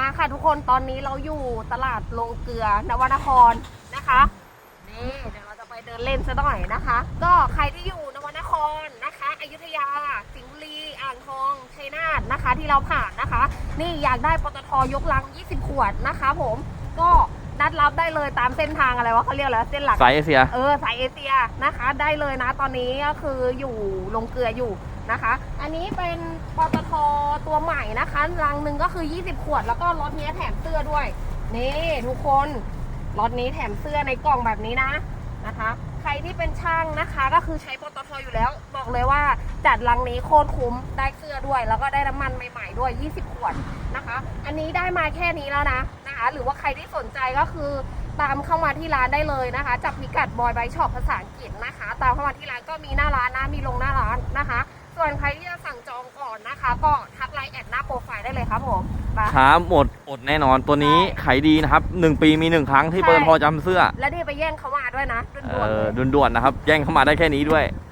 มาค่ะทุกคนตอนนี้เราอยู่ตลาดลงเกลือนวนครนะคะนี่เดี๋ยวเราจะไปเดินเล่นซะหน่อยนะคะ ก็ใครที่อยู่นวนครนะคะอยุธยา สิงห์บุรีอ่างทองชัยนาทนะคะ ที่เราผ่านนะคะ นี่อยากได้ปตทยกลัง 20 ขวดนะคะ ผมก็นัดรับได้เลยตามเส้นทางอะไรวะเขาเรียกอะไรวะเส้นหลักสายเอเชียเออสายเอเชียนะคะ ได้เลยนะตอนนี้ก็คืออยู่ลงเกลืออยู่ นะคะ อันนี้เป็นปตทตัวใหม่นะคะรังหนึ่งก็คือ 20 ขวด แล้วก็รถนี้แถมเสื้อด้วย นี่ทุกคนรถนี้แถมเสื้อในกล่องแบบนี้นะนะคะ ใครที่เป็นช่างนะคะก็คือใช้ปตทอยู่แล้ว บอกเลยว่าจัดรังนี้โคตรคุ้มได้เสื้อด้วย แล้วก็ได้น้ำมันใหม่ๆด้วย 20 ขวดนะคะ อันนี้ได้มาแค่นี้แล้วนะนะคะ หรือว่าใครที่สนใจก็คือตามเข้ามาที่ร้านได้เลยนะคะจับพิกัดบอยไบช็อปภาษาอังกฤษนะคะ ตามเข้ามาที่ร้านก็มีหน้าร้านนะมีลงหน้า นนะคะ ก็ทักไลน์แอดหน้าโปรไฟล์ได้เลยครับผมไปช้าหมดอดแน่นอนตัวนี้ใช่ขายดีนะครับหนึ่งปีมีหนึ่งครั้งที่ใช่ เปิดพอจำเสื้อแล้วนี่ไปแย่งเขามาด้วยนะด่เอวนๆเลอยด่วนๆนะครับแย่งเข้ามาได้แค่นี้ด้วยใ